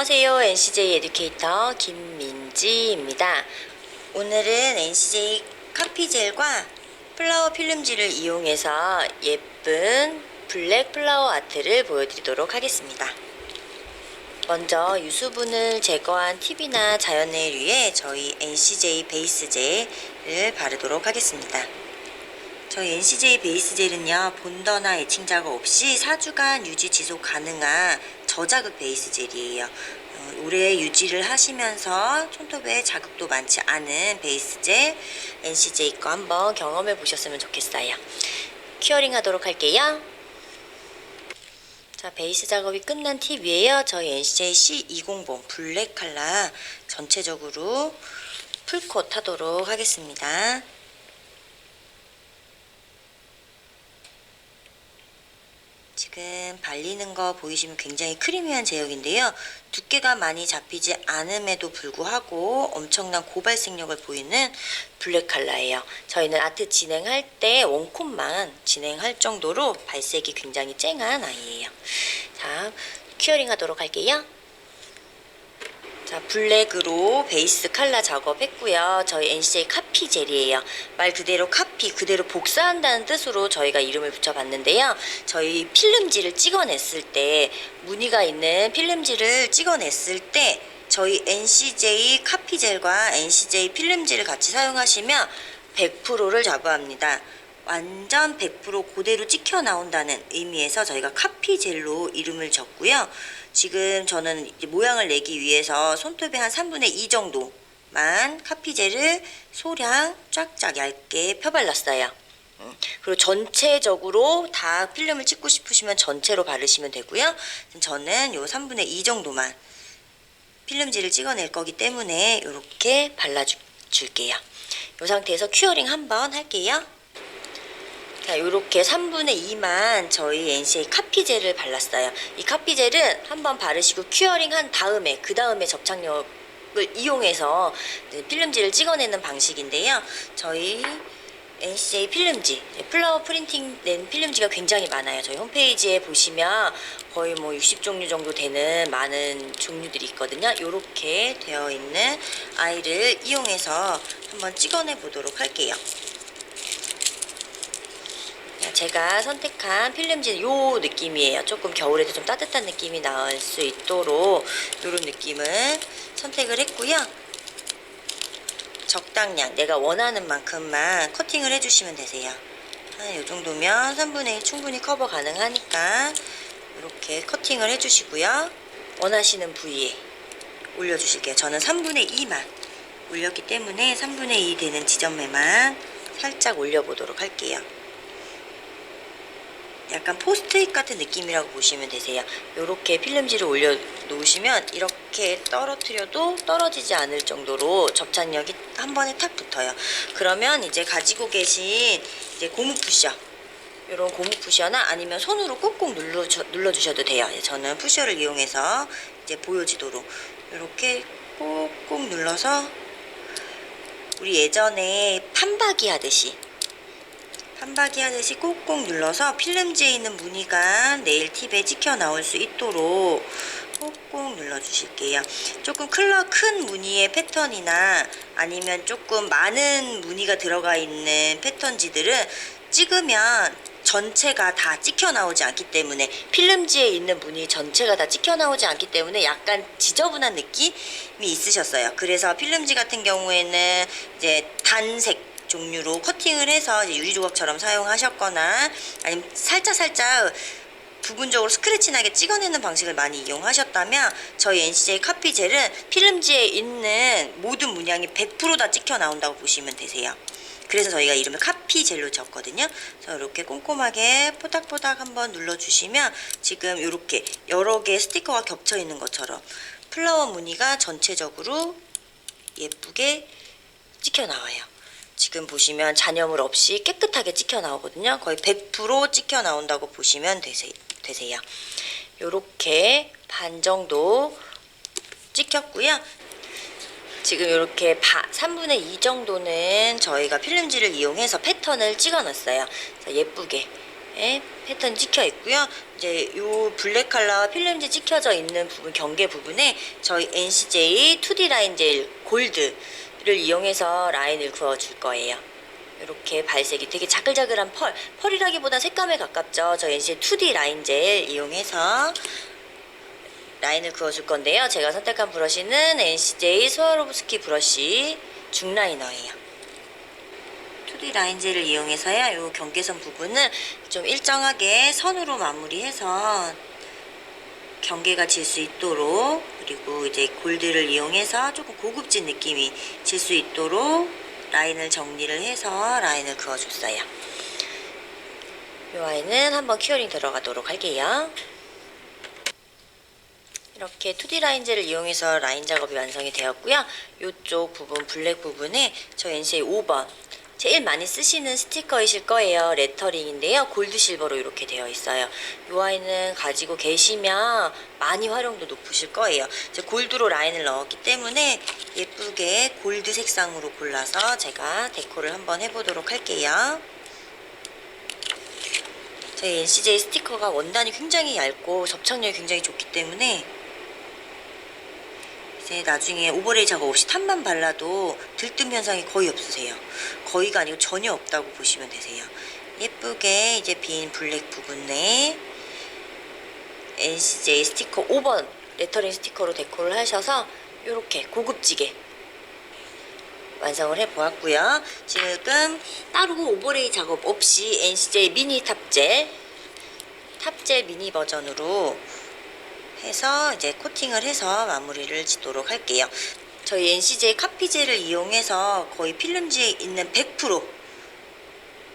안녕하세요. NCJ 에듀케이터 김민지입니다. 오늘은 NCJ 카피젤과 플라워 필름지를 이용해서 예쁜 블랙 플라워 아트를 보여드리도록 하겠습니다. 먼저 유수분을 제거한 팁이나 자연네일 위에 저희 NCJ 베이스 젤을 바르도록 하겠습니다. 저희 NCJ 베이스 젤은요 본더나 애칭 작업 없이 4주간 유지 지속 가능한 저자극 베이스 젤이에요. 어, 오래 유지를 하시면서 손톱에 자극도 많지 않은 베이스 젤 NCJ 거 한번 경험해 보셨으면 좋겠어요. 큐어링 하도록 할게요. 자, 베이스 작업이 끝난 팁이에요. 저희 NCJ C200 블랙 컬러 전체적으로 풀콧 하도록 하겠습니다. 지금 발리는 거 보이시면 굉장히 크리미한 제형인데요. 두께가 많이 잡히지 않음에도 불구하고 엄청난 고발색력을 보이는 블랙 컬러예요. 저희는 아트 진행할 때 원콧만 진행할 정도로 발색이 굉장히 쨍한 아이예요. 자, 큐어링 하도록 할게요. 자, 블랙으로 베이스 컬러 작업했고요. 저희 NCJ 카피 젤이에요. 말 그대로 카피, 그대로 복사한다는 뜻으로 저희가 이름을 붙여봤는데요. 저희 필름지를 찍어냈을 때, 무늬가 있는 필름지를 찍어냈을 때, 저희 NCJ 카피 젤과 NCJ 필름지를 같이 사용하시면 100%를 자부합니다. 완전 100% 그대로 찍혀 나온다는 의미에서 저희가 카피 젤로 이름을 적고요. 지금 저는 모양을 내기 위해서 손톱에 한 3분의 2 정도만 카피 젤을 소량 쫙쫙 얇게 펴발랐어요. 음, 그리고 전체적으로 다 필름을 찍고 싶으시면 전체로 바르시면 되고요. 저는 요 3분의 2 정도만 필름지를 찍어낼 거기 때문에 이렇게 발라줄게요. 이 상태에서 큐어링 한번 할게요. 자, 이렇게 3분의 2만 저희 NCA 카피젤을 발랐어요. 이 카피젤은 한번 바르시고 큐어링 한 다음에 그 다음에 접착력을 이용해서 필름지를 찍어내는 방식인데요. 저희 NCA 필름지, 플라워 프린팅 낸 필름지가 굉장히 많아요. 저희 홈페이지에 보시면 거의 뭐 60종류 정도 되는 많은 종류들이 있거든요. 이렇게 되어 있는 아이를 이용해서 한번 찍어내 보도록 할게요. 제가 선택한 필름지는 요 느낌이에요. 조금 겨울에도 좀 따뜻한 느낌이 나올 수 있도록 요런 느낌을 선택을 했고요. 적당량, 내가 원하는 만큼만 커팅을 해주시면 되세요. 한 요 정도면 3분의 1 충분히 커버 가능하니까 이렇게 커팅을 해주시고요. 원하시는 부위에 올려주실게요. 저는 3분의 2만 올렸기 때문에 3분의 2 되는 지점에만 살짝 올려보도록 할게요. 약간 포스트잇 같은 느낌이라고 보시면 되세요. 이렇게 필름지를 올려 놓으시면 이렇게 떨어뜨려도 떨어지지 않을 정도로 접착력이 한 번에 탁 붙어요. 그러면 이제 가지고 계신 이제 고무 푸셔 이런 고무 푸셔나 아니면 손으로 꾹꾹 눌러 눌러 주셔도 돼요. 예, 저는 푸셔를 이용해서 이제 보여지도록 이렇게 꾹꾹 눌러서 우리 예전에 판박이 하듯이 판박이 하듯이 꾹꾹 눌러서 필름지에 있는 무늬가 네일 팁에 찍혀 나올 수 있도록 꾹꾹 눌러주실게요. 조금 클러 큰 무늬의 패턴이나 아니면 조금 많은 무늬가 들어가 있는 패턴지들은 찍으면 전체가 다 찍혀 나오지 않기 때문에 필름지에 있는 무늬 전체가 다 찍혀 나오지 않기 때문에 약간 지저분한 느낌이 있으셨어요. 그래서 필름지 같은 경우에는 이제 단색 종류로 커팅을 해서 유리 조각처럼 사용하셨거나 아니면 살짝 살짝 부분적으로 스크래치 나게 찍어내는 방식을 많이 이용하셨다면 저희 NCJ 카피 젤은 필름지에 있는 모든 문양이 100%다 찍혀 나온다고 보시면 되세요. 그래서 저희가 이름을 카피젤로 졌거든요. 그래서 이렇게 꼼꼼하게 포닥포닥 한번 눌러주시면 지금 이렇게 여러 개의 스티커가 겹쳐 있는 것처럼 플라워 무늬가 전체적으로 예쁘게 찍혀 나와요. 지금 보시면 잔여물 없이 깨끗하게 찍혀 나오거든요. 거의 100% 찍혀 나온다고 보시면 되세, 되세요. 요렇게 반 정도 찍혔고요. 지금 이렇게 3분의 2 정도는 저희가 필름지를 이용해서 패턴을 찍어 놨어요. 그래서 예쁘게 예, 패턴 찍혀 있고요. 이제 요 블랙 컬러 필름지 찍혀져 있는 부분 경계 부분에 저희 NCJ 2D 라인 젤 골드 를 이용해서 라인을 그어 줄 거예요. 이렇게 발색이 되게 자글자글한 펄, 펄이라기보다 색감에 가깝죠. 저 NCJ 2D 라인 젤 이용해서 라인을 그어줄 건데요. 제가 선택한 브러쉬는 NCJ 스와로브스키 브러쉬 중라이너예요. 2D 라인젤을 이용해서요. 이 경계선 부분을 좀 일정하게 선으로 마무리해서 경계가 질 수 있도록 그리고 이제 골드를 이용해서 조금 고급진 느낌이 질 수 있도록 라인을 정리를 해서 라인을 그어줬어요. 이 아이는 한번 큐어링 들어가도록 할게요. 이렇게 2D 라인젤을 이용해서 라인 작업이 완성이 되었고요. 이쪽 부분, 블랙 부분에 저 NCA 5번 제일 많이 쓰시는 스티커이실 거예요. 레터링인데요. 골드 실버로 이렇게 되어 있어요. 이 아이는 가지고 계시면 많이 활용도 높으실 거예요. 이제 골드로 라인을 넣었기 때문에 예쁘게 골드 색상으로 골라서 제가 데코를 한번 해보도록 할게요. 저희 NCJ 스티커가 원단이 굉장히 얇고 접착력이 굉장히 좋기 때문에 이제 나중에 오버레이 작업 없이 탑만 발라도 들뜸 현상이 거의 없으세요. 거의가 아니고 전혀 없다고 보시면 되세요. 예쁘게 이제 빈 블랙 부분에 NCJ 스티커 5번 레터링 스티커로 데코를 하셔서 이렇게 고급지게 완성을 해 보았고요. 지금 따로 오버레이 작업 없이 NCJ 미니 탑젤 탑젤 미니 버전으로 해서 이제 코팅을 해서 마무리를 짓도록 할게요. 저희 NCJ 카피젤을 이용해서 거의 필름지에 있는 100%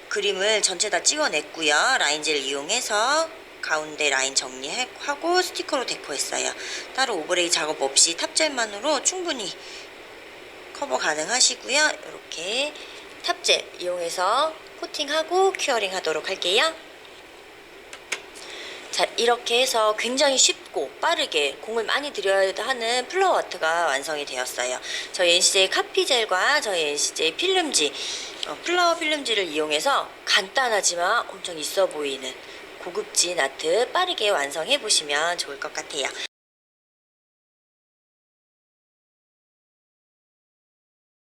그림을 전체 다 찍어냈고요. 라인젤 이용해서 가운데 라인 정리하고 스티커로 데코했어요. 따로 오버레이 작업 없이 탑젤만으로 충분히 커버 가능하시고요. 이렇게 탑젤 이용해서 코팅하고 큐어링 하도록 할게요. 자, 이렇게 해서 굉장히 쉽고 빠르게 공을 많이 들여야 하는 플로어 아트가 완성이 되었어요. 저희 NCJ 카피젤과 저희 NCJ 필름지, 어, 플라워 필름지를 이용해서 간단하지만 엄청 있어 보이는 고급진 아트 빠르게 완성해 보시면 좋을 것 같아요.